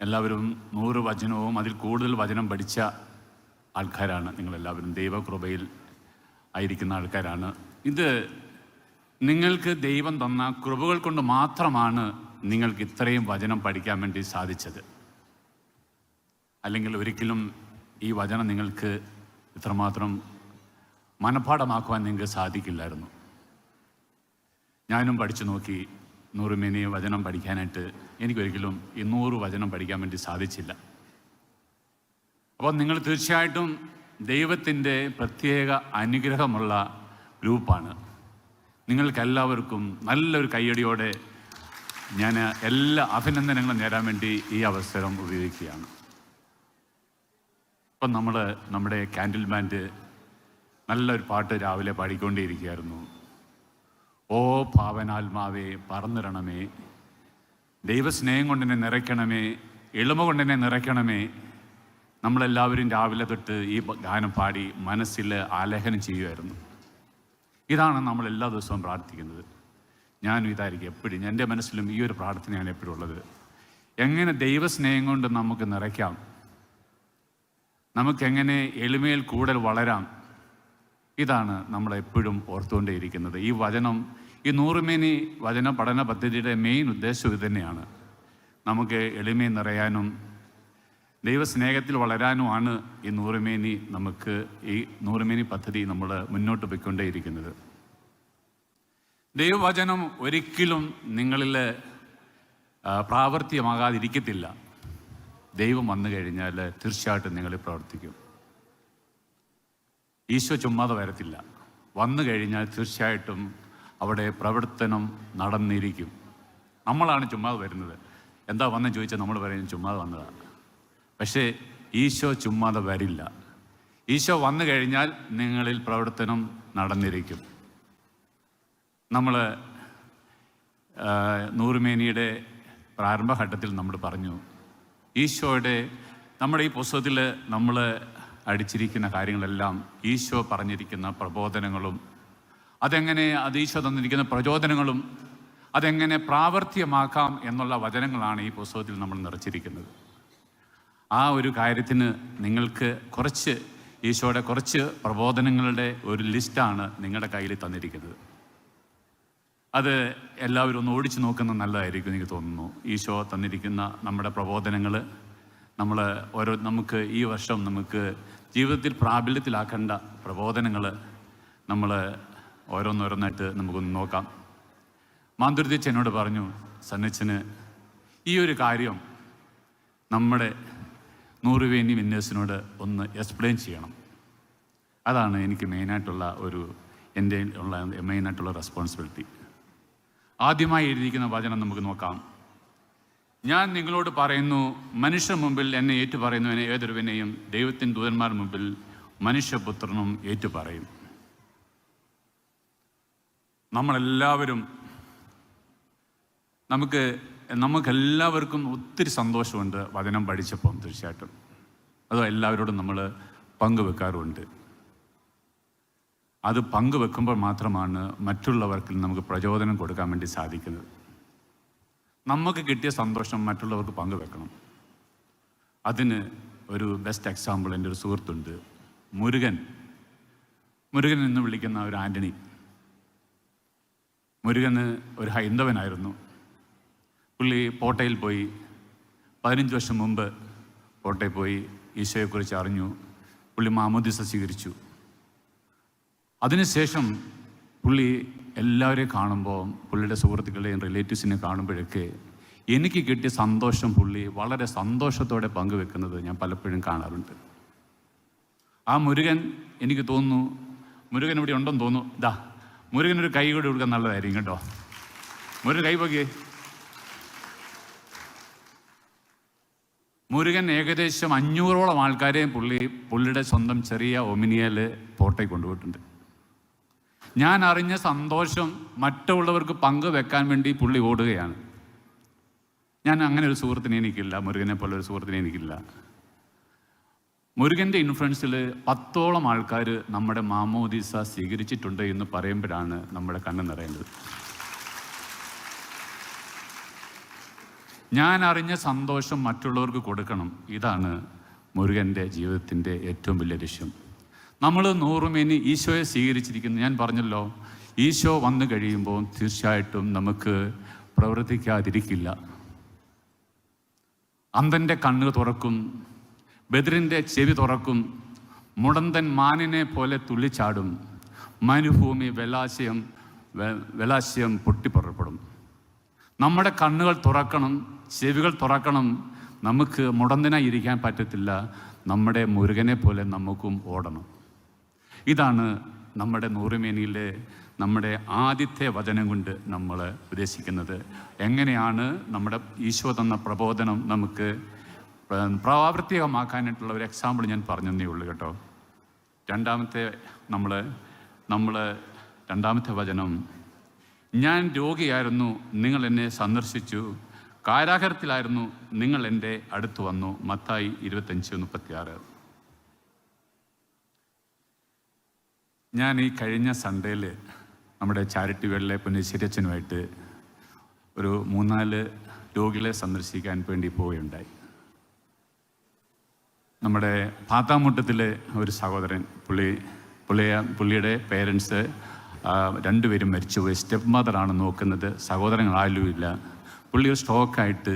എല്ലാവരും നൂറ് വചനവും അതിൽ കൂടുതൽ വചനം പഠിച്ച ആൾക്കാരാണ് നിങ്ങളെല്ലാവരും. ദൈവകൃപയിൽ ആയിരിക്കുന്ന ആൾക്കാരാണ്. ഇത് നിങ്ങൾക്ക് ദൈവം തന്ന കൃപകൾ കൊണ്ട് മാത്രമാണ് നിങ്ങൾക്ക് ഇത്രയും വചനം പഠിക്കാൻ വേണ്ടി സാധിച്ചത്. അല്ലെങ്കിൽ ഒരിക്കലും ഈ വചനം നിങ്ങൾക്ക് ഇത്രമാത്രം മനഃപ്പാഠമാക്കുവാൻ നിങ്ങൾക്ക് സാധിക്കില്ലായിരുന്നു. ഞാനും പഠിച്ചു നോക്കി നൂറുമേനിയെ മിനി വചനം പഠിക്കാനായിട്ട് എനിക്കൊരിക്കലും ഇന്നൂറ് നൂറ് വചനം പഠിക്കാൻ വേണ്ടി സാധിച്ചില്ല. അപ്പോൾ നിങ്ങൾ തീർച്ചയായിട്ടും ദൈവത്തിന്റെ പ്രത്യേക അനുഗ്രഹമുള്ള ഗ്രൂപ്പാണ്. നിങ്ങൾക്കെല്ലാവർക്കും നല്ലൊരു കയ്യടിയോടെ ഞാൻ എല്ലാ അഭിനന്ദനങ്ങളും നേരാൻ വേണ്ടി ഈ അവസരം ഉപയോഗിക്കുകയാണ്. ഇപ്പം നമ്മൾ നമ്മുടെ ക്യാൻഡിൽ ബാൻഡ് നല്ലൊരു പാട്ട് രാവിലെ പാടിക്കൊണ്ടേയിരിക്കുകയായിരുന്നു. ഓ പാവനാത്മാവേ പറന്നിരണമേ ദൈവസ്നേഹം കൊണ്ടെന്നെ നിറയ്ക്കണമേ എളിമ കൊണ്ടെന്നെ നിറയ്ക്കണമേ. നമ്മളെല്ലാവരും രാവിലെ തൊട്ട് ഈ ഗാനം പാടി മനസ്സിൽ ആലേഖനം ചെയ്യുമായിരുന്നു ഇതാണ് നമ്മൾ എല്ലാ ദിവസവും പ്രാർത്ഥിക്കുന്നത്. ഞാനും ഇതായിരിക്കും എപ്പോഴും എന്റെ മനസ്സിലും ഈ ഒരു പ്രാർത്ഥനയാണ് എപ്പോഴും ഉള്ളത്. എങ്ങനെ ദൈവസ്നേഹം കൊണ്ട് നമുക്ക് നിറയ്ക്കാം? നമുക്കെങ്ങനെ എളിമയിൽ കൂടുതൽ വളരാം? ഇതാണ് നമ്മളെപ്പോഴും ഓർത്തുകൊണ്ടേയിരിക്കുന്നത്. ഈ വചനം ഈ നൂറുമേനി വചന പഠന പദ്ധതിയുടെ മെയിൻ ഉദ്ദേശം ഇത് തന്നെയാണ്. നമുക്ക് എളിമ നിറയാനും ദൈവസ്നേഹത്തിൽ വളരാനുമാണ് ഈ നൂറുമേനി നമുക്ക് ഈ നൂറുമേനി പദ്ധതി നമ്മൾ മുന്നോട്ട് പോയിക്കൊണ്ടേയിരിക്കുന്നത്. ദൈവവചനം ഒരിക്കലും നിങ്ങളിൽ പ്രാവർത്തികമാകാതിരിക്കത്തില്ല. ദൈവം വന്നു കഴിഞ്ഞാൽ തീർച്ചയായിട്ടും നിങ്ങൾ പ്രവർത്തിക്കും. ഈശോ ചുമ്മാതെ വരത്തില്ല. വന്നു കഴിഞ്ഞാൽ തീർച്ചയായിട്ടും അവിടെ പ്രവർത്തനം നടന്നിരിക്കും. നമ്മളാണ് ചുമ്മാതെ വരുന്നത്. എന്താ വന്നു ചോദിച്ചാൽ നമ്മൾ പറയുന്നത് ചുമ്മാതെ വന്നതാണ് പക്ഷേ ഈശോ ചുമ്മാതെ വരില്ല. ഈശോ വന്നു കഴിഞ്ഞാൽ നിങ്ങളിൽ പ്രവർത്തനം നടന്നിരിക്കും. നമ്മൾ നൂറുമേനിയുടെ പ്രാരംഭഘട്ടത്തിൽ നമ്മൾ പറഞ്ഞു ഈശോയുടെ നമ്മുടെ ഈ പുസ്തകത്തിൽ നമ്മൾ അടിച്ചിരിക്കുന്ന കാര്യങ്ങളെല്ലാം ഈശോ പറഞ്ഞിരിക്കുന്ന പ്രബോധനങ്ങളും അതെങ്ങനെ അത് ഈശോ തന്നിരിക്കുന്ന പ്രചോദനങ്ങളും അതെങ്ങനെ പ്രാവർത്തികമാക്കാം എന്നുള്ള വചനങ്ങളാണ് ഈ പുസ്തകത്തിൽ നമ്മൾ നിറച്ചിരിക്കുന്നത്. ആ ഒരു കാര്യത്തിന് നിങ്ങൾക്ക് കുറച്ച് ഈശോയുടെ കുറച്ച് പ്രബോധനങ്ങളുടെ ഒരു ലിസ്റ്റാണ് നിങ്ങളുടെ കയ്യിൽ തന്നിരിക്കുന്നത്. അത് എല്ലാവരും ഒന്ന് ഓടിച്ചു നോക്കുന്നത് നല്ലതായിരിക്കും എനിക്ക് തോന്നുന്നു. ഈശോ തന്നിരിക്കുന്ന നമ്മുടെ പ്രബോധനങ്ങൾ നമ്മൾ ഓരോ നമുക്ക് ഈ വർഷം നമുക്ക് ജീവിതത്തിൽ പ്രാബല്യത്തിലാക്കേണ്ട പ്രബോധനങ്ങൾ നമ്മൾ ഓരോന്നോരോന്നായിട്ട് നമുക്കൊന്ന് നോക്കാം. മാന്തുരുതിച്ച് എന്നോട് പറഞ്ഞു സന്നിച്ചന് ഈ ഒരു കാര്യം നമ്മുടെ നൂറുവേനി വിന്നേഴ്സിനോട് ഒന്ന് എക്സ്പ്ലെയിൻ ചെയ്യണം. അതാണ് എനിക്ക് മെയിനായിട്ടുള്ള ഒരു എന്റെ ഉള്ള മെയിനായിട്ടുള്ള റെസ്പോൺസിബിലിറ്റി. ആദ്യമായി എഴുതിയിരിക്കുന്ന വചനം നമുക്ക് നോക്കാം. ഞാൻ നിങ്ങളോട് പറയുന്നു മനുഷ്യ മുമ്പിൽ എന്നെ ഏറ്റു പറയുന്നവനെ ഏതൊരുവനെയും ദൈവത്തിൻ ദൂതന്മാർ മുമ്പിൽ മനുഷ്യപുത്രനും ഏറ്റു പറയും നമ്മളെല്ലാവരും നമുക്ക് നമുക്കെല്ലാവർക്കും ഒത്തിരി സന്തോഷമുണ്ട് വചനം പഠിച്ചപ്പം തീർച്ചയായിട്ടും. അത് എല്ലാവരോടും നമ്മൾ പങ്കുവെക്കാറുണ്ട് അത് പങ്കുവെക്കുമ്പോൾ മാത്രമാണ് മറ്റുള്ളവർക്ക് നമുക്ക് പ്രചോദനം കൊടുക്കാൻ വേണ്ടി സാധിക്കുന്നത്. നമുക്ക് കിട്ടിയ സന്തോഷം മറ്റുള്ളവർക്ക് പങ്കുവെക്കണം. അതിന് ഒരു ബെസ്റ്റ് എക്സാമ്പിൾ എന്റെ ഒരു സുഹൃത്തുണ്ട്. മുരുകൻ. മുരുകൻ എന്ന് വിളിക്കുന്ന ഒരു ആന്റണി. മുരുകന് ഒരു ഹൈന്ദവനായിരുന്നു. പുള്ളി പോട്ടയിൽ പോയി. പതിനഞ്ച് വർഷം മുമ്പ് പോട്ടയിൽ പോയി ഈശോയെക്കുറിച്ച് അറിഞ്ഞു. പുള്ളി മാമോദിസ സ്വീകരിച്ചു. അതിനുശേഷം പുള്ളി എല്ലാവരെയും കാണുമ്പോൾ പുള്ളിയുടെ സുഹൃത്തുക്കളെയും റിലേറ്റീവ്സിനെ കാണുമ്പോഴൊക്കെ എനിക്ക് കിട്ടിയ സന്തോഷം പുള്ളി വളരെ സന്തോഷത്തോടെ പങ്കുവെക്കുന്നത് ഞാൻ പലപ്പോഴും കാണാറുണ്ട്. ആ മുരുകൻ എനിക്ക് തോന്നുന്നു മുരുകൻ ഇവിടെ ഉണ്ടെന്ന് തോന്നുന്നു. ഇതാ മുരുകൻ ഒരു കൈ കൂടി കൊടുക്കാൻ നല്ലതായിരിക്കും കേട്ടോ. മുരുകൻ കൈ പൊക്കിയേ മുരുകൻ ഏകദേശം അഞ്ഞൂറോളം ആൾക്കാരെയും പുള്ളി പുള്ളിയുടെ സ്വന്തം ചെറിയ ഒമിനിയൽ പോട്ടയിൽ കൊണ്ടുപോയിട്ടുണ്ട്. ഞാൻ അറിഞ്ഞ സന്തോഷം മറ്റുള്ളവർക്ക് പങ്കുവെക്കാൻ വേണ്ടി പുള്ളി ഓടുകയാണ്. ഞാൻ അങ്ങനെ ഒരു സുഹൃത്തിനെ എനിക്കില്ല മുരുകനെ പോലെ ഒരു സുഹൃത്തിനെ എനിക്കില്ല. മുരുകന്റെ ഇൻഫ്ലുവൻസിൽ പത്തോളം ആൾക്കാർ നമ്മുടെ മാമോദീസ സ്വീകരിച്ചിട്ടുണ്ട് എന്ന് പറയുമ്പോഴാണ് നമ്മുടെ കണ്ണ് നിറയുന്നത്. ഞാൻ അറിഞ്ഞ സന്തോഷം മറ്റുള്ളവർക്ക് കൊടുക്കണം. ഇതാണ് മുരുകന്റെ ജീവിതത്തിന്റെ ഏറ്റവും വലിയ ലക്ഷ്യം. നമ്മൾ നൂറുമേനി ഈശോയെ സ്വീകരിച്ചിരിക്കുന്നു. ഞാൻ പറഞ്ഞല്ലോ ഈശോ വന്നു കഴിയുമ്പോൾ തീർച്ചയായിട്ടും നമുക്ക് പ്രവർത്തിക്കാതിരിക്കില്ല. അന്തന്റെ കണ്ണ് തുറക്കും ബദറിന്റെ ചെവി തുറക്കും. മുടന്തൻ മാനിനെ പോലെ തുള്ളിച്ചാടും. മനുഭൂമി വെലാശയം വെലാശയം പൊട്ടിപ്പുറപ്പെടും. നമ്മുടെ കണ്ണുകൾ തുറക്കണം ചെവികൾ തുറക്കണം. നമുക്ക് മുടന്തനായി ഇരിക്കാൻ പറ്റത്തില്ല. നമ്മുടെ മുരുകനെ പോലെ നമുക്കും ഓടണം. ഇതാണ് നമ്മുടെ നൂറുമേനിയിലെ നമ്മുടെ ആദ്യത്തെ വചനം കൊണ്ട് നമ്മൾ ഉദ്ദേശിക്കുന്നത്. എങ്ങനെയാണ് നമ്മുടെ ഈശോ തന്ന പ്രബോധനം നമുക്ക് പ്രാവർത്തികമാക്കാനായിട്ടുള്ള ഒരു എക്സാമ്പിൾ ഞാൻ പറഞ്ഞതേ ഉള്ളൂ കേട്ടോ. രണ്ടാമത്തെ നമ്മൾ നമ്മൾ രണ്ടാമത്തെ വചനം ഞാൻ രോഗിയായിരുന്നു നിങ്ങൾ എന്നെ സന്ദർശിച്ചു. കാരാഗ്രഹത്തിലായിരുന്നു നിങ്ങൾ എന്റെ അടുത്ത് വന്നു. മത്തായി ഇരുപത്തഞ്ച് മുപ്പത്തിയാറ്. ഞാൻ ഈ കഴിഞ്ഞ സൺഡേയിൽ നമ്മുടെ ചാരിറ്റി വേളിലെ പുനശ്ശേരിയച്ഛനുമായിട്ട് ഒരു മൂന്നാൽ രോഗികളെ സന്ദർശിക്കാൻ വേണ്ടി പോവുകയുണ്ടായി. നമ്മുടെ പാത്താമുട്ടത്തിലെ ഒരു സഹോദരൻ പുള്ളി പുള്ളിയ പുള്ളിയുടെ പേരൻസ് രണ്ടുപേരും മരിച്ചുപോയി. സ്റ്റെപ്പ് മദറാണ് നോക്കുന്നത്. സഹോദരങ്ങൾ ഇല്ല പുള്ളി ഒരു സ്ട്രോക്കായിട്ട്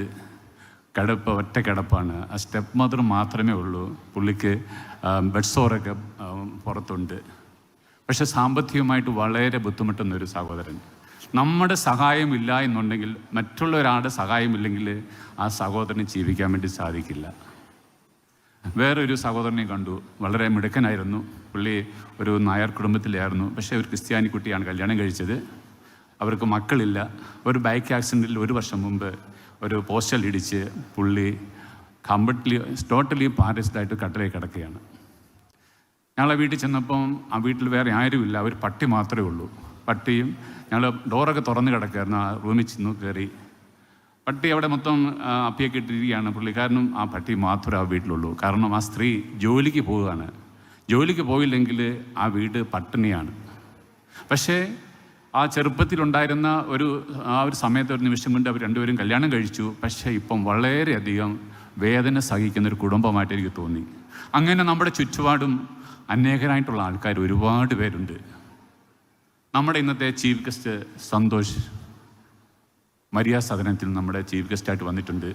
കിടപ്പ് ഒറ്റ കിടപ്പാണ്. ആ സ്റ്റെപ്പ് മദർ മാത്രമേ ഉള്ളൂ. പുള്ളിക്ക് ബെഡ് സോറൊക്കെ പുറത്തുണ്ട്. പക്ഷെ സാമ്പത്തികമായിട്ട് വളരെ ബുദ്ധിമുട്ടുന്ന ഒരു സഹോദരൻ. നമ്മുടെ സഹായമില്ല എന്നുണ്ടെങ്കിൽ മറ്റുള്ള ഒരാളുടെ സഹായമില്ലെങ്കിൽ ആ സഹോദരന് ജീവിക്കാൻ വേണ്ടി സാധിക്കില്ല. വേറൊരു സഹോദരനെ കണ്ടു. വളരെ മിടുക്കനായിരുന്നു. പുള്ളി ഒരു നായർ കുടുംബത്തിലായിരുന്നു. പക്ഷേ ഒരു ക്രിസ്ത്യാനി കുട്ടിയാണ് കല്യാണം കഴിച്ചത്. അവർക്ക് മക്കളില്ല. ഒരു ബൈക്ക് ആക്സിഡന്റിൽ ഒരു വർഷം മുമ്പ് ഒരു പോസ്റ്റൽ ഇടിച്ച് പുള്ളി കംപ്ലീറ്റ്ലി ടോട്ടലി പാരസ്ഡായിട്ട് കട്ടിലേക്ക് കിടക്കുകയാണ്. ഞങ്ങളെ വീട്ടിൽ ചെന്നപ്പം ആ വീട്ടിൽ വേറെ ആരുമില്ല. ഒരു പട്ടി മാത്രമേ ഉള്ളൂ. പട്ടിയും ഞങ്ങൾ ഡോറൊക്കെ തുറന്ന് കിടക്കുകയായിരുന്നു. ആ റൂമിൽ ചെന്ന് കയറി പട്ടി അവിടെ മൊത്തം അപ്പിയൊക്കെ ഇട്ടിരിക്കുകയാണ്. പുള്ളിക്കാരനും ആ പട്ടി മാത്രമേ ആ വീട്ടിലുള്ളൂ. കാരണം ആ സ്ത്രീ ജോലിക്ക് പോവുകയാണ്. ജോലിക്ക് പോയില്ലെങ്കിൽ ആ വീട് പട്ടിണിയാണ്. പക്ഷേ ആ ചെറുപ്പത്തിലുണ്ടായിരുന്ന ഒരു ആ ഒരു സമയത്ത് ഒരു നിമിഷം കൊണ്ട് അവർ രണ്ടുപേരും കല്യാണം കഴിച്ചു. പക്ഷേ ഇപ്പം വളരെയധികം വേദന സഹിക്കുന്ന ഒരു കുടുംബമായിട്ട് എനിക്ക് തോന്നി. അങ്ങനെ നമ്മുടെ ചുറ്റുപാടും അനേകരായിട്ടുള്ള ആൾക്കാർ ഒരുപാട് പേരുണ്ട്. നമ്മുടെ ഇന്നത്തെ ചീഫ് ഗസ്റ്റ് സന്തോഷ് മരിയ സദനത്തിൽ നമ്മുടെ ചീഫ് ഗസ്റ്റായിട്ട് വന്നിട്ടുണ്ട്.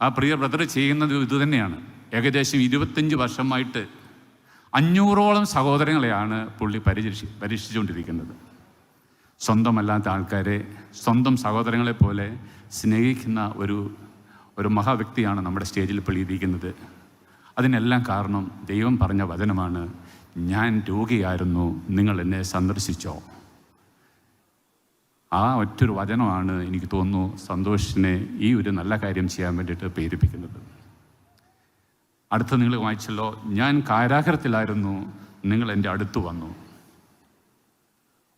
ആ പ്രിയ ബ്രദർ ചെയ്യുന്നത് ഇതുതന്നെയാണ് ഏകദേശം ഇരുപത്തഞ്ച് വർഷമായിട്ട് അഞ്ഞൂറോളം സഹോദരങ്ങളെയാണ് പുള്ളി പരിരക്ഷി പരീക്ഷിച്ചുകൊണ്ടിരിക്കുന്നത്. സ്വന്തമല്ലാത്ത ആൾക്കാരെ സ്വന്തം സഹോദരങ്ങളെ പോലെ സ്നേഹിക്കുന്ന ഒരു ഒരു മഹാവ്യക്തിയാണ് നമ്മുടെ സ്റ്റേജിൽ പിള്ളിയിരിക്കുന്നത്. അതിനെല്ലാം കാരണം ദൈവം പറഞ്ഞ വചനമാണ് ഞാൻ രോഗിയായിരുന്നു നിങ്ങൾ എന്നെ സന്ദർശിച്ചോ? ആ ഒറ്റൊരു വചനമാണ് എനിക്ക് തോന്നുന്നു സന്തോഷിനെ ഈ ഒരു നല്ല കാര്യം ചെയ്യാൻ വേണ്ടിയിട്ട് പ്രേരിപ്പിക്കുന്നത്. അടുത്ത നിങ്ങൾ വായിച്ചല്ലോ ഞാൻ കാരാഗ്രഹത്തിലായിരുന്നു നിങ്ങൾ എന്റെ അടുത്ത് വന്നു.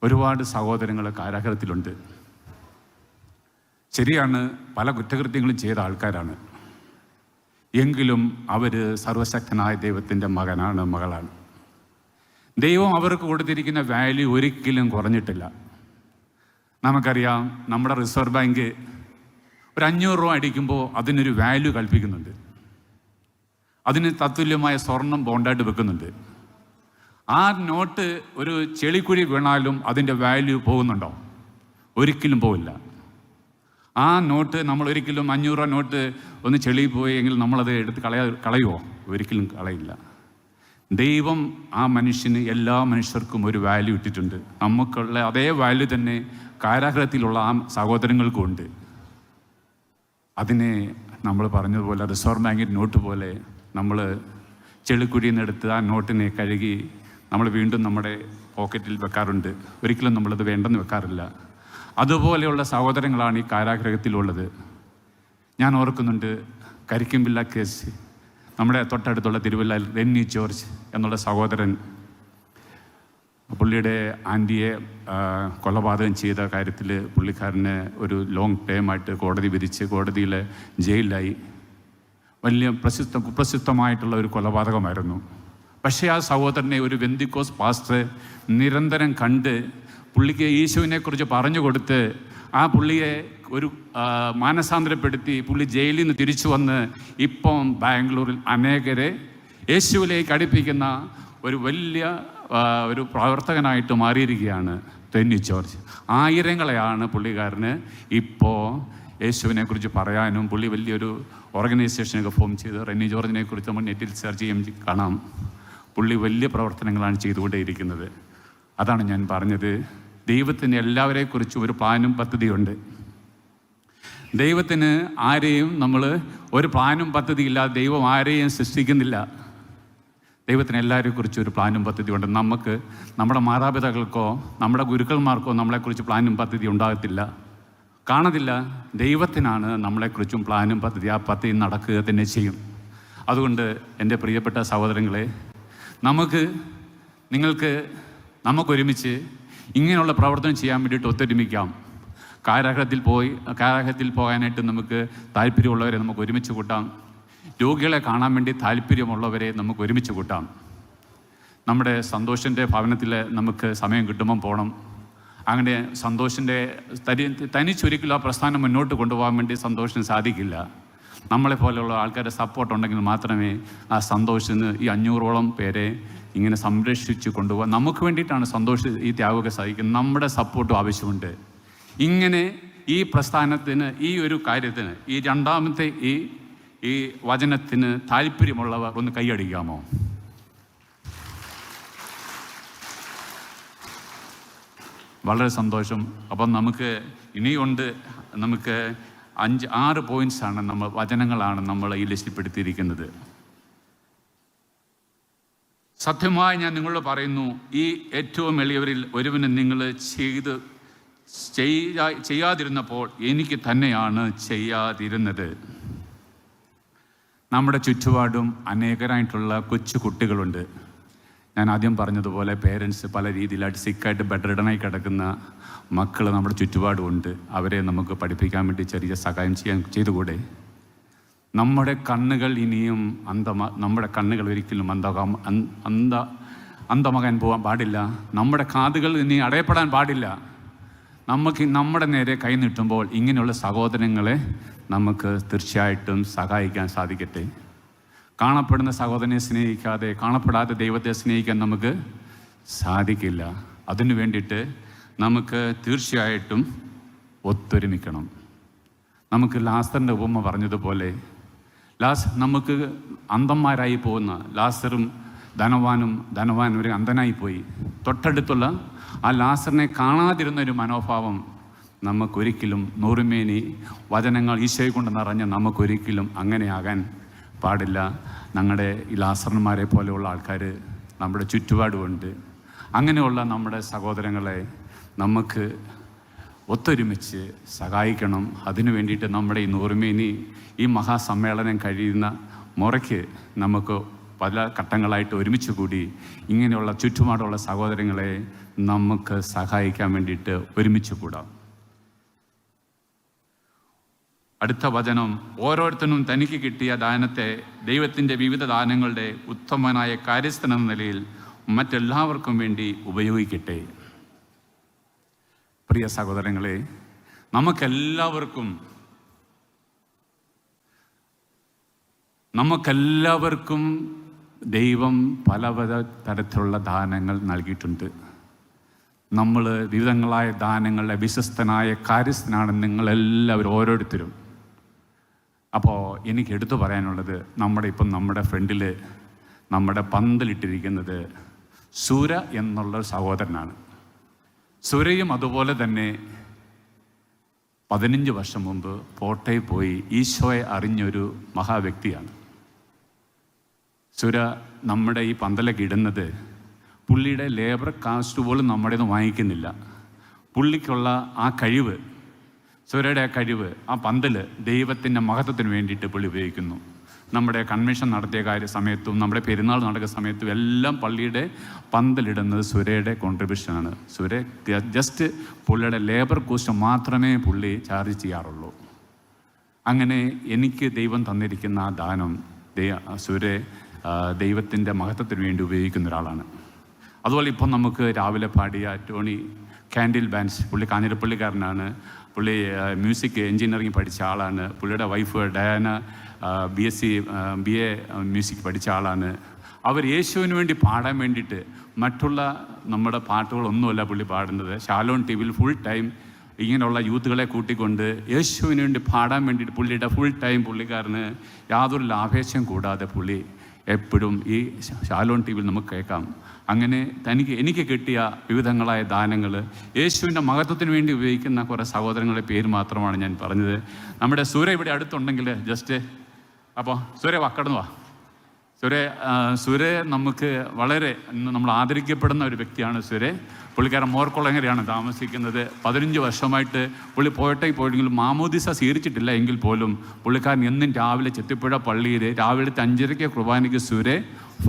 ഒരുപാട് സഹോദരങ്ങൾ കാരാഗ്രഹത്തിലുണ്ട്. ശരിയാണ് പല കുറ്റകൃത്യങ്ങളും ചെയ്ത ആൾക്കാരാണ്. എങ്കിലും അവർ സർവശക്തനായ ദൈവത്തിന്റെ മകനാണ് മകളാണ്. ദൈവം അവർക്ക് കൊടുത്തിരിക്കുന്ന വാല്യൂ ഒരിക്കലും കുറഞ്ഞിട്ടില്ല. നമുക്കറിയാം നമ്മുടെ റിസർവ് ബാങ്ക് ഒരു അഞ്ഞൂറ് രൂപ അടിക്കുമ്പോൾ അതിനൊരു വാല്യൂ കൽപ്പിക്കുന്നുണ്ട്. അതിന് തത്തുല്യമായ സ്വർണം ബോണ്ടായിട്ട് വെക്കുന്നുണ്ട്. ആ നോട്ട് ഒരു ചെളിക്കുഴി വീണാലും അതിന്റെ വാല്യൂ പോകുന്നുണ്ടോ? ഒരിക്കലും പോവില്ല. ആ നോട്ട് നമ്മൾ ഒരിക്കലും അഞ്ഞൂറ് രൂപ നോട്ട് ഒന്ന് ചെളി പോയെങ്കിൽ നമ്മളത് എടുത്ത് കളയാ കളയുമോ ഒരിക്കലും കളയില്ല. ദൈവം ആ മനുഷ്യന് എല്ലാ മനുഷ്യർക്കും ഒരു വാല്യൂ ഇട്ടിട്ടുണ്ട്. നമുക്കുള്ള അതേ വാല്യൂ തന്നെ കാരാഗ്രഹത്തിലുള്ള ആ സഹോദരങ്ങൾക്കും ഉണ്ട് അതിനെ നമ്മൾ പറഞ്ഞതുപോലെ റിസർവ് ബാങ്കിന്റെ നോട്ട് പോലെ നമ്മൾ ചെളിക്കുഴിയിൽ നിന്നെടുത്ത് ആ നോട്ടിനെ കഴുകി നമ്മൾ വീണ്ടും നമ്മുടെ പോക്കറ്റിൽ വെക്കാറുണ്ട്. ഒരിക്കലും നമ്മളത് വേണ്ടെന്ന് വെക്കാറില്ല. അതുപോലെയുള്ള സഹോദരങ്ങളാണ് ഈ കാരാഗ്രഹത്തിലുള്ളത്. ഞാൻ ഓർക്കുന്നുണ്ട് കരിക്കുംപില്ല കേസ്. നമ്മുടെ തൊട്ടടുത്തുള്ള തിരുവല്ല റെന്നി ജോർജ് എന്നുള്ള സഹോദരൻ പുള്ളിയുടെ ആന്റിയെ കൊലപാതകം ചെയ്ത കാര്യത്തിൽ പുള്ളിക്കാരന് ഒരു ലോങ് ടേമായിട്ട് കോടതി വിധിച്ച് കോടതിയിൽ ജയിലിലായി. വലിയ പ്രസിദ്ധ കുപ്രസിദ്ധമായിട്ടുള്ള ഒരു കൊലപാതകമായിരുന്നു. പക്ഷേ ആ സഹോദരനെ ഒരു വെന്തിക്കോസ് പാസ്റ്റർ നിരന്തരം കണ്ട് പുള്ളിക്ക് യേശുവിനെക്കുറിച്ച് പറഞ്ഞു കൊടുത്ത് ആ പുള്ളിയെ ഒരു മാനസാന്തരപ്പെടുത്തി പുള്ളി ജയിലിൽ നിന്ന് തിരിച്ചു വന്ന് ഇപ്പം ബാംഗ്ലൂരിൽ അനേകരെ യേശുവിലേക്ക് അടുപ്പിക്കുന്ന ഒരു വലിയ ഒരു പ്രവർത്തകനായിട്ട് മാറിയിരിക്കുകയാണ് തെന്നി ജോർജ്. ആയിരങ്ങളെയാണ് പുള്ളിക്കാരന് ഇപ്പോൾ യേശുവിനെ കുറിച്ച് പറയാനും പുള്ളി വലിയൊരു ഓർഗനൈസേഷനൊക്കെ ഫോം ചെയ്ത് റെന്നി ജോർജിനെ കുറിച്ച് നമ്മൾ നെറ്റിൽ സെർച്ച് ചെയ്യാൻ കാണാം. പുള്ളി വലിയ പ്രവർത്തനങ്ങളാണ് ചെയ്തുകൊണ്ടേയിരിക്കുന്നത്. അതാണ് ഞാൻ പറഞ്ഞത്. ദൈവത്തിന് എല്ലാവരെക്കുറിച്ചും ഒരു പ്ലാനും പദ്ധതിയുണ്ട്. ദൈവത്തിന് ആരെയും നമ്മൾ ഒരു പ്ലാനും പദ്ധതി ഇല്ലാതെ ദൈവം ആരെയും സൃഷ്ടിക്കുന്നില്ല. ദൈവത്തിന് എല്ലാവരെക്കുറിച്ച് ഒരു പ്ലാനും പദ്ധതി ഉണ്ട് നമുക്ക് നമ്മുടെ മാതാപിതാക്കൾക്കോ നമ്മുടെ ഗുരുക്കന്മാർക്കോ നമ്മളെക്കുറിച്ച് പ്ലാനും പദ്ധതി ഉണ്ടാകത്തില്ല. കാണത്തില്ല ദൈവത്തിനാണ് നമ്മളെക്കുറിച്ചും പ്ലാനും പദ്ധതി. ആ പദ്ധതി നടക്കുക തന്നെ ചെയ്യും. അതുകൊണ്ട് എന്റെ പ്രിയപ്പെട്ട സഹോദരങ്ങളെ നമുക്ക് നിങ്ങൾക്ക് നമുക്കൊരുമിച്ച് ഇങ്ങനെയുള്ള പ്രവർത്തനം ചെയ്യാൻ വേണ്ടിയിട്ട് ഒത്തൊരുമിക്കാം. കാരാഗ്രഹത്തിൽ പോയി കാരാഗ്രഹത്തിൽ പോകാനായിട്ട് നമുക്ക് താല്പര്യമുള്ളവരെ നമുക്ക് ഒരുമിച്ച് കൂട്ടാം. രോഗികളെ കാണാൻ വേണ്ടി താല്പര്യമുള്ളവരെ നമുക്ക് ഒരുമിച്ച് കൂട്ടാം. നമ്മുടെ സന്തോഷിന്റെ ഭവനത്തിൽ നമുക്ക് സമയം കിട്ടുമ്പം പോകണം അങ്ങനെ സന്തോഷിന്റെ തനി തനിച്ചൊരിക്കലും ആ പ്രസ്ഥാനം മുന്നോട്ട് കൊണ്ടുപോകാൻ വേണ്ടി സന്തോഷിന് സാധിക്കില്ല. നമ്മളെ പോലെയുള്ള ആൾക്കാരുടെ സപ്പോർട്ട് ഉണ്ടെങ്കിൽ മാത്രമേ ആ സന്തോഷിന് ഈ അഞ്ഞൂറോളം പേരെ ഇങ്ങനെ സംരക്ഷിച്ച് കൊണ്ടുപോകാൻ നമുക്ക് വേണ്ടിയിട്ടാണ് സന്തോഷ് ഈ ത്യാഗമൊക്കെ സാധിക്കുന്നത് നമ്മുടെ സപ്പോർട്ടും ആവശ്യമുണ്ട്. ഇങ്ങനെ ഈ പ്രസ്ഥാനത്തിന് ഈ ഒരു കാര്യത്തിന് ഈ രണ്ടാമത്തെ ഈ ഈ വചനത്തിന് താല്പര്യമുള്ളവർ ഒന്ന് കൈയടിക്കാമോ? വളരെ സന്തോഷം. അപ്പം നമുക്ക് ഇനിയുണ്ട് നമുക്ക് അഞ്ച് ആറ് പോയിന്റ്സ് ആണ് നമ്മൾ വചനങ്ങളാണ് നമ്മൾ ഈ ലിസ്റ്റിൽപ്പെടുത്തിയിരിക്കുന്നത്. സത്യമായി ഞാൻ നിങ്ങളോട് പറയുന്നു ഈ ഏറ്റവും എളിയവരിൽ ഒരുവന് നിങ്ങൾ ചെയ്ത് ചെയ്യാ ചെയ്യാതിരുന്നപ്പോൾ എനിക്ക് തന്നെയാണ് ചെയ്യാതിരുന്നത്. നമ്മുടെ ചുറ്റുപാടും അനേകരായിട്ടുള്ള കൊച്ചു കുട്ടികളുണ്ട്. ഞാൻ ആദ്യം പറഞ്ഞതുപോലെ പേരൻസ് പല രീതിയിലായിട്ട് സിക്കായിട്ട് ബെഡറിഡനായി കിടക്കുന്ന മക്കൾ നമ്മുടെ ചുറ്റുപാടുമുണ്ട്. അവരെ നമുക്ക് പഠിപ്പിക്കാൻ വേണ്ടി ചെറിയ സഹായം ചെയ്യാൻ ചെയ്തുകൂടെ? നമ്മുടെ കണ്ണുകൾ ഇനിയും അന്ധമ നമ്മുടെ കണ്ണുകൾ ഒരിക്കലും അന്ധകാ അന്- അന്ധ അന്ധമകാൻ പോകാൻ പാടില്ല. നമ്മുടെ കാതുകൾ ഇനി അടയപ്പെടാൻ പാടില്ല. നമുക്ക് നമ്മുടെ നേരെ കൈ നീട്ടുമ്പോൾ ഇങ്ങനെയുള്ള സഹോദരങ്ങളെ നമുക്ക് തീർച്ചയായിട്ടും സഹായിക്കാൻ സാധിക്കട്ടെ. കാണപ്പെടുന്ന സഹോദരനെ സ്നേഹിക്കാതെ കാണപ്പെടാതെ ദൈവത്തെ സ്നേഹിക്കാൻ നമുക്ക് സാധിക്കില്ല. അതിനു വേണ്ടിയിട്ട് നമുക്ക് തീർച്ചയായിട്ടും ഒത്തൊരുമിക്കണം. നമുക്ക് ലാസറിന്റെ ഉപമ പറഞ്ഞതുപോലെ ലാസ് നമുക്ക് അന്ധന്മാരായി പോകുന്ന ലാസറും ധനവാനും ധനവാൻ ഒരു അന്ധനായി പോയി. തൊട്ടടുത്തുള്ള ആ ലാസറിനെ കാണാതിരുന്ന ഒരു മനോഭാവം നമുക്കൊരിക്കലും നൂറുമേനി വചനങ്ങൾ ഈശോയെ കൊണ്ട് നിറഞ്ഞ നമുക്കൊരിക്കലും അങ്ങനെയാകാൻ പാടില്ല. ഞങ്ങളുടെ ഈ ലാസറന്മാരെ പോലെയുള്ള ആൾക്കാർ നമ്മുടെ ചുറ്റുപാടുമുണ്ട്. അങ്ങനെയുള്ള നമ്മുടെ സഹോദരങ്ങളെ നമുക്ക് ഒത്തൊരുമിച്ച് സഹായിക്കണം. അതിനു വേണ്ടിയിട്ട് നമ്മുടെ ഈ നൂറുമേനി ഈ മഹാസമ്മേളനം കഴിയുന്ന മുറയ്ക്ക് നമുക്ക് പല ഘട്ടങ്ങളായിട്ട് ഒരുമിച്ച് കൂടി ഇങ്ങനെയുള്ള ചുറ്റുപാടുള്ള സഹോദരങ്ങളെ നമുക്ക് സഹായിക്കാൻ വേണ്ടിയിട്ട് ഒരുമിച്ച് കൂടാം. അടുത്ത വചനം ഓരോരുത്തരും തനിക്ക് കിട്ടിയ ദാനത്തെ ദൈവത്തിന്റെ വിവിധ ദാനങ്ങളുടെ ഉത്തമനായ കാര്യസ്ഥൻ എന്ന നിലയിൽ മറ്റെല്ലാവർക്കും വേണ്ടി ഉപയോഗിക്കട്ടെ. പ്രിയ സഹോദരങ്ങളെ നമുക്കെല്ലാവർക്കും നമുക്കെല്ലാവർക്കും ദൈവം പല പല തരത്തിലുള്ള ദാനങ്ങൾ നൽകിയിട്ടുണ്ട്. നമ്മൾ വിവിധങ്ങളായ ദാനങ്ങളുടെ വിശ്വസ്തനായ കാര്യസ്ഥനാണ് നിങ്ങളെല്ലാവരും ഓരോരുത്തരും. അപ്പോൾ എനിക്ക് എടുത്തു പറയാനുള്ളത് നമ്മുടെ ഇപ്പം നമ്മുടെ ഫ്രണ്ടിൽ നമ്മുടെ പന്തലിട്ടിരിക്കുന്നത് സുര എന്നുള്ള സഹോദരനാണ്. സുരയും അതുപോലെ തന്നെ പതിനഞ്ച് വർഷം മുമ്പ് പോട്ടയിൽ പോയി ഈശോയെ അറിഞ്ഞൊരു മഹാവ്യക്തിയാണ്. സുര നമ്മുടെ ഈ പന്തലൊക്കെ ഇടുന്നത് പുള്ളിയുടെ ലേബർ കാസ്റ്റ് പോലും നമ്മുടെ നിന്ന് വാങ്ങിക്കുന്നില്ല. പുള്ളിക്കുള്ള ആ കഴിവ് സുരയുടെ ആ കഴിവ് ആ പന്തൽ ദൈവത്തിന്റെ മഹത്വത്തിന് വേണ്ടിയിട്ട് പുള്ളി ഉപയോഗിക്കുന്നു. നമ്മുടെ കൺവെൻഷൻ നടത്തിയ കാര്യ സമയത്തും നമ്മുടെ പെരുന്നാൾ നടക്കുന്ന സമയത്തും എല്ലാം പള്ളിയുടെ പന്തലിടുന്നത് സുരയുടെ കോൺട്രിബ്യൂഷനാണ് സുര ജസ്റ്റ് പുള്ളിയുടെ ലേബർ കോസ്റ്റ് മാത്രമേ പുള്ളി ചാർജ് ചെയ്യാറുള്ളൂ. അങ്ങനെ എനിക്ക് ദൈവം തന്നിരിക്കുന്ന ആ ദാനം ദൈ- സുര ദൈവത്തിന്റെ മഹത്വത്തിന് വേണ്ടി ഉപയോഗിക്കുന്ന ഒരാളാണ്. അതുപോലെ ഇപ്പം നമുക്ക് രാവിലെ പാടിയ ടോണി കാൻഡിൽ ബാൻസ് പുള്ളി കാഞ്ഞിരപ്പള്ളിക്കാരനാണ്. പുള്ളി മ്യൂസിക് എഞ്ചിനീയറിംഗ് പഠിച്ച ആളാണ്. പുള്ളിയുടെ wife Diana B S C B A music പഠിച്ച ആളാണ്. അവർ യേശുവിന് വേണ്ടി പാടാൻ വേണ്ടിയിട്ട് മറ്റുള്ള നമ്മുടെ പാട്ടുകളൊന്നുമല്ല പുള്ളി പാടുന്നത്. ഷാലോൺ ടി വിയിൽ ഫുൾ ടൈം ഇങ്ങനെയുള്ള യൂത്തുകളെ കൂട്ടിക്കൊണ്ട് യേശുവിന് വേണ്ടി പാടാൻ വേണ്ടിയിട്ട് പുള്ളിയുടെ ഫുൾ ടൈം പുള്ളിക്കാരന് യാതൊരു ലാഭേച്ഛം കൂടാതെ പുള്ളി എപ്പോഴും ഈ ഷാലോൺ ടി വിയിൽ നമുക്ക് കേൾക്കാം. അങ്ങനെ തനിക്ക് എനിക്ക് കിട്ടിയ വിവിധങ്ങളായ ദാനങ്ങൾ യേശുവിന്റെ മഹത്വത്തിന് വേണ്ടി ഉപയോഗിക്കുന്ന കുറേ സഹോദരങ്ങളുടെ പേര് മാത്രമാണ് ഞാൻ പറഞ്ഞത്. നമ്മുടെ സൂര്യ ഇവിടെ അടുത്തുണ്ടെങ്കിൽ ജസ്റ്റ് അപ്പോൾ സൂര്യ വാക്കടന്നു വാ. സുരേ സുരെ നമുക്ക് വളരെ നമ്മൾ ആദരിക്കപ്പെടുന്ന ഒരു വ്യക്തിയാണ് സുരേ. പുള്ളിക്കാരൻ മോർക്കുളങ്ങരയാണ് താമസിക്കുന്നത്. പതിനഞ്ച് വർഷമായിട്ട് പുള്ളി പോയിട്ടേ പോയെങ്കിലും മാമോദിസ സ്വീകരിച്ചിട്ടില്ല എങ്കിൽ പോലും പുള്ളിക്കാരൻ എന്നും രാവിലെ ചെത്തിപ്പുഴ പള്ളിയിൽ രാവിലത്തെ അഞ്ചരയ്ക്ക് കുർബാനയ്ക്ക് സുരേ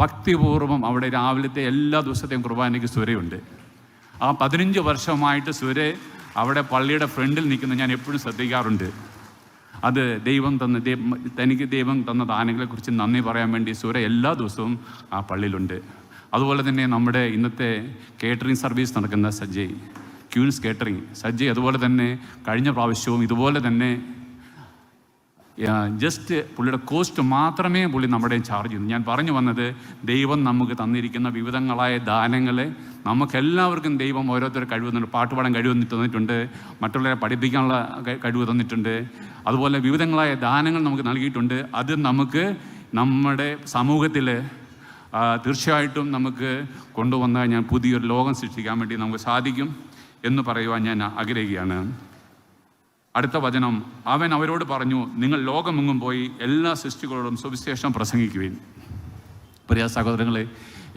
ഭക്തിപൂർവം അവിടെ രാവിലത്തെ എല്ലാ ദിവസത്തെയും കുർബാനയ്ക്ക് സുരയുണ്ട് ആ പതിനഞ്ച് വർഷമായിട്ട് സുര അവിടെ പള്ളിയുടെ ഫ്രണ്ടിൽ നിൽക്കുന്ന ഞാൻ എപ്പോഴും ശ്രദ്ധിക്കാറുണ്ട്. അത് ദൈവം തന്ന തനിക്ക് ദൈവം തന്ന ദാനങ്ങളെക്കുറിച്ച് നന്ദി പറയാൻ വേണ്ടി സുര എല്ലാ ദിവസവും ആ പള്ളിയിലുണ്ട്. അതുപോലെ തന്നെ നമ്മുടെ ഇന്നത്തെ കേറ്ററിംഗ് സർവീസ് നടക്കുന്ന സജ്ജയ് ക്യൂൻസ് കേറ്ററിംഗ്. സജ്ജയ് അതുപോലെ തന്നെ കഴിഞ്ഞ പ്രാവശ്യവും ഇതുപോലെ തന്നെ ജസ്റ്റ് പുള്ളിയുടെ കോസ്റ്റ് മാത്രമേ പുള്ളി നമ്മുടെ ചാർജ് ചെയ്യുന്നു. ഞാൻ പറഞ്ഞു വന്നത് ദൈവം നമുക്ക് തന്നിരിക്കുന്ന വിവിധങ്ങളായ ദാനങ്ങളെ നമുക്കെല്ലാവർക്കും ദൈവം ഓരോരുത്തർ കഴിവ് തന്നിട്ടുണ്ട്. പാട്ടുപാടാൻ കഴിവ് തന്നിട്ടുണ്ട്. മറ്റുള്ളവരെ പഠിപ്പിക്കാനുള്ള കഴിവ് തന്നിട്ടുണ്ട്. അതുപോലെ വിവിധങ്ങളായ ദാനങ്ങൾ നമുക്ക് നൽകിയിട്ടുണ്ട്. അത് നമുക്ക് നമ്മുടെ സമൂഹത്തിൽ തീർച്ചയായിട്ടും നമുക്ക് കൊണ്ടുവന്ന ഞാൻ പുതിയൊരു ലോകം സൃഷ്ടിക്കാൻ വേണ്ടി നമുക്ക് സാധിക്കും എന്ന് പറയുവാൻ ഞാൻ ആഗ്രഹിക്കുകയാണ്. അടുത്ത വചനം അവൻ അവരോട് പറഞ്ഞു നിങ്ങൾ ലോകമെങ്ങും പോയി എല്ലാ സൃഷ്ടികളോടും സുവിശേഷം പ്രസംഗിക്കുവിൻ. പ്രിയ സഹോദരങ്ങളെ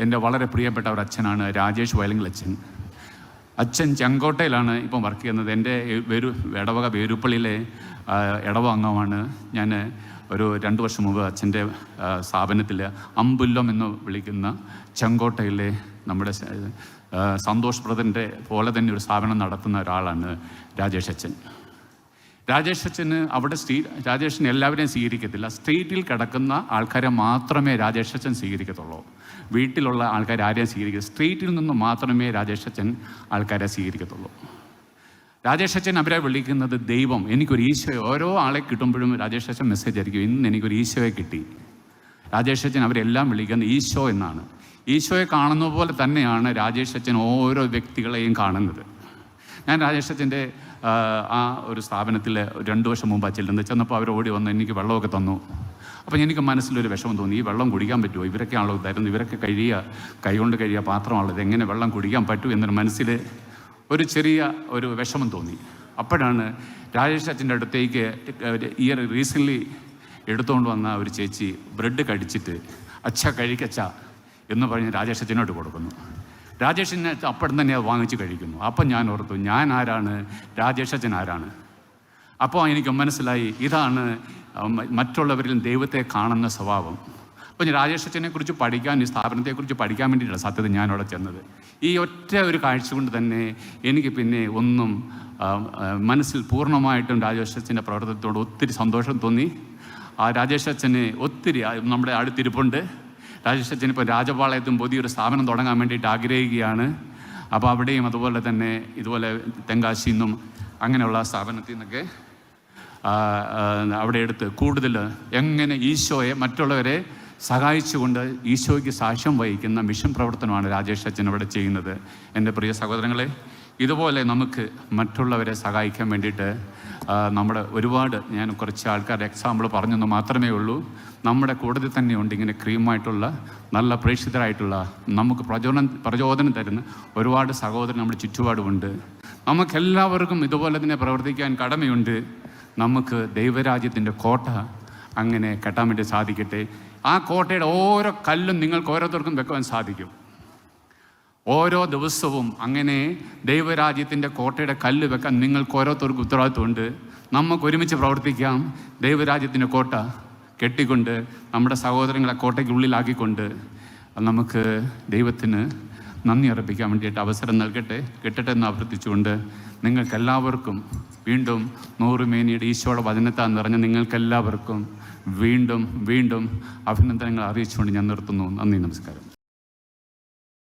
എന്റെ വളരെ പ്രിയപ്പെട്ട ഒരു അച്ഛനാണ് രാജേഷ് വയലിംഗൽ അച്ഛൻ. അച്ഛൻ ചെങ്കോട്ടയിലാണ് ഇപ്പം വർക്ക് ചെയ്യുന്നത്. എന്റെ വേരു ഇടവക വേരുപ്പള്ളിയിലെ ഇടവ അംഗമാണ്. ഞാൻ ഒരു രണ്ട് വർഷം മുമ്പ് അച്ഛന്റെ സ്ഥാപനത്തിൽ അമ്പുല്ലം എന്ന് വിളിക്കുന്ന ചെങ്കോട്ടയിലെ നമ്മുടെ സന്തോഷപ്രദന്റെ പോലെ തന്നെ ഒരു സ്ഥാപനം നടത്തുന്ന ഒരാളാണ് രാജേഷ് അച്ഛൻ. രാജേഷ് അച്ഛന് അവിടെ സ്റ്റീ രാജേഷിന് എല്ലാവരെയും സ്വീകരിക്കത്തില്ല. സ്റ്റേറ്റിൽ കിടക്കുന്ന ആൾക്കാരെ മാത്രമേ രാജേഷ് അച്ഛൻ സ്വീകരിക്കത്തുള്ളൂ. വീട്ടിലുള്ള ആൾക്കാർ ആരെയും സ്വീകരിക്കുക സ്റ്റേറ്റിൽ നിന്ന് മാത്രമേ രാജേഷ് അച്ഛൻ ആൾക്കാരെ സ്വീകരിക്കത്തുള്ളൂ. രാജേഷ് അച്ഛൻ അവരെ വിളിക്കുന്നത് ദൈവം. എനിക്കൊരു ഈശോയെ ഓരോ ആളെ കിട്ടുമ്പോഴും രാജേഷ് അച്ഛൻ മെസ്സേജ് ആയിരിക്കും ഇന്ന് എനിക്കൊരു ഈശോയെ കിട്ടി. രാജേഷ് അച്ഛൻ അവരെല്ലാം വിളിക്കുന്നത് ഈശോ എന്നാണ്. ഈശോയെ കാണുന്ന പോലെ തന്നെയാണ് രാജേഷ് അച്ഛൻ ഓരോ വ്യക്തികളെയും കാണുന്നത്. ഞാൻ രാജേഷ് അച്ഛന്റെ ആ, ഒരു സ്ഥാപനത്തിൽ രണ്ട് വർഷം മുമ്പ് ചെല്ലുന്നത് ചെന്നപ്പോൾ അവർ ഓടി വന്ന് എനിക്ക് വെള്ളമൊക്കെ തന്നു. അപ്പം എനിക്ക് മനസ്സിലൊരു വിഷമം തോന്നി ഈ വെള്ളം കുടിക്കാൻ പറ്റുമോ ഇവരൊക്കെയാണല്ലോ തരുന്നത്. ഇവരൊക്കെ കഴിയുക കൈകൊണ്ട് കഴിയുക പാത്രമാണല്ലോ എങ്ങനെ വെള്ളം കുടിക്കാൻ പറ്റൂ? എന്നൊരു മനസ്സിൽ ഒരു ചെറിയ ഒരു വിഷമം തോന്നി. അപ്പോഴാണ് രാജേഷ് അച്ഛന്റെ അടുത്തേക്ക് ഇയർ റീസെന്റ്ലി എടുത്തുകൊണ്ട് വന്ന ഒരു ചേച്ചി ബ്രെഡ് കടിച്ചിട്ട് അച്ഛ കഴിക്കച്ച എന്ന് പറഞ്ഞ് രാജേഷ് അച്ഛനോട്ട് കൊടുക്കുന്നു. രാജേഷിനെ അപ്പം തന്നെ അത് വാങ്ങിച്ച് കഴിക്കുന്നു. അപ്പം ഞാൻ ഓർത്തു ഞാൻ ആരാണ്? രാജേഷ് ആരാണ്? അപ്പോൾ എനിക്ക് മനസ്സിലായി ഇതാണ് മറ്റുള്ളവരിൽ ദൈവത്തെ കാണുന്ന സ്വഭാവം. അപ്പോൾ ഞാൻ കുറിച്ച് പഠിക്കാൻ ഈ സ്ഥാപനത്തെക്കുറിച്ച് പഠിക്കാൻ വേണ്ടിയിട്ടാണ് സത്യത്തിൽ ഞാൻ ചെന്നത്. ഈ ഒറ്റ ഒരു കാഴ്ച കൊണ്ട് തന്നെ എനിക്ക് പിന്നെ ഒന്നും മനസ്സിൽ പൂർണമായിട്ടും രാജേഷ് പ്രവർത്തനത്തോട് ഒത്തിരി സന്തോഷം തോന്നി. ആ രാജേഷ് ഒത്തിരി നമ്മുടെ അടുത്തിരിപ്പുണ്ട്. രാജേഷ് അച്ഛൻ ഇപ്പോൾ രാജപാളയത്തും പുതിയൊരു സ്ഥാപനം തുടങ്ങാൻ വേണ്ടിയിട്ട് ആഗ്രഹിക്കുകയാണ്. അപ്പോൾ അവിടെയും അതുപോലെ തന്നെ ഇതുപോലെ തെങ്കാശിയിൽ നിന്നും അങ്ങനെയുള്ള സ്ഥാപനത്തിൽ നിന്നൊക്കെ അവിടെ എടുത്ത് കൂടുതൽ എങ്ങനെ ഈശോയെ മറ്റുള്ളവരെ സഹായിച്ചുകൊണ്ട് ഈശോയ്ക്ക് സാക്ഷ്യം വഹിക്കുന്ന മിഷൻ പ്രവർത്തനമാണ് രാജേഷ് അച്ഛൻ അവിടെ ചെയ്യുന്നത്. എന്റെ പ്രിയ സഹോദരങ്ങളെ ഇതുപോലെ നമുക്ക് മറ്റുള്ളവരെ സഹായിക്കാൻ വേണ്ടിയിട്ട് നമ്മുടെ ഒരുപാട് ഞാൻ കുറച്ച് ആൾക്കാരുടെ എക്സാമ്പിൾ പറഞ്ഞെന്ന് മാത്രമേ ഉള്ളൂ. നമ്മുടെ കൂട്ടത്തിൽ തന്നെയുണ്ട് ഇങ്ങനെ ക്രീമായിട്ടുള്ള നല്ല പ്രേക്ഷിതരായിട്ടുള്ള നമുക്ക് പ്രചോദനം പ്രചോദനം തരുന്ന ഒരുപാട് സഹോദരൻ നമ്മുടെ ചുറ്റുപാടുമുണ്ട്. നമുക്കെല്ലാവർക്കും ഇതുപോലെ തന്നെ പ്രവർത്തിക്കാൻ കടമയുണ്ട്. നമുക്ക് ദൈവരാജ്യത്തിന്റെ കോട്ട അങ്ങനെ കെട്ടാൻ വേണ്ടി സാധിക്കട്ടെ. ആ കോട്ടയുടെ ഓരോ കല്ലും നിങ്ങൾക്ക് ഓരോരുത്തർക്കും വെക്കുവാൻ സാധിക്കും. ഓരോ ദിവസവും അങ്ങനെ ദൈവരാജ്യത്തിന്റെ കോട്ടയുടെ കല്ല് വെക്കാൻ നിങ്ങൾക്ക് ഓരോരുത്തർക്ക് ഉത്തരവാദിത്വമുണ്ട്. നമുക്ക് ഒരുമിച്ച് പ്രവർത്തിക്കാം. ദൈവരാജ്യത്തിന്റെ കോട്ട കെട്ടിക്കൊണ്ട് നമ്മുടെ സഹോദരങ്ങളെ കോട്ടയ്ക്കുള്ളിലാക്കിക്കൊണ്ട് നമുക്ക് ദൈവത്തിന് നന്ദി അർപ്പിക്കാൻ വേണ്ടിയിട്ട് അവസരം നൽകട്ടെ. കിട്ടട്ടെ എന്ന് അഭ്യർത്ഥിച്ചുകൊണ്ട് നിങ്ങൾക്കെല്ലാവർക്കും വീണ്ടും നൂറുമേനിയുടെ ഈശോയുടെ വചനത്താൽ നിറഞ്ഞ നിങ്ങൾക്കെല്ലാവർക്കും വീണ്ടും വീണ്ടും അഭിനന്ദനങ്ങൾ അറിയിച്ചുകൊണ്ട് ഞാൻ നിർത്തുന്നു. നന്ദി നമസ്കാരം.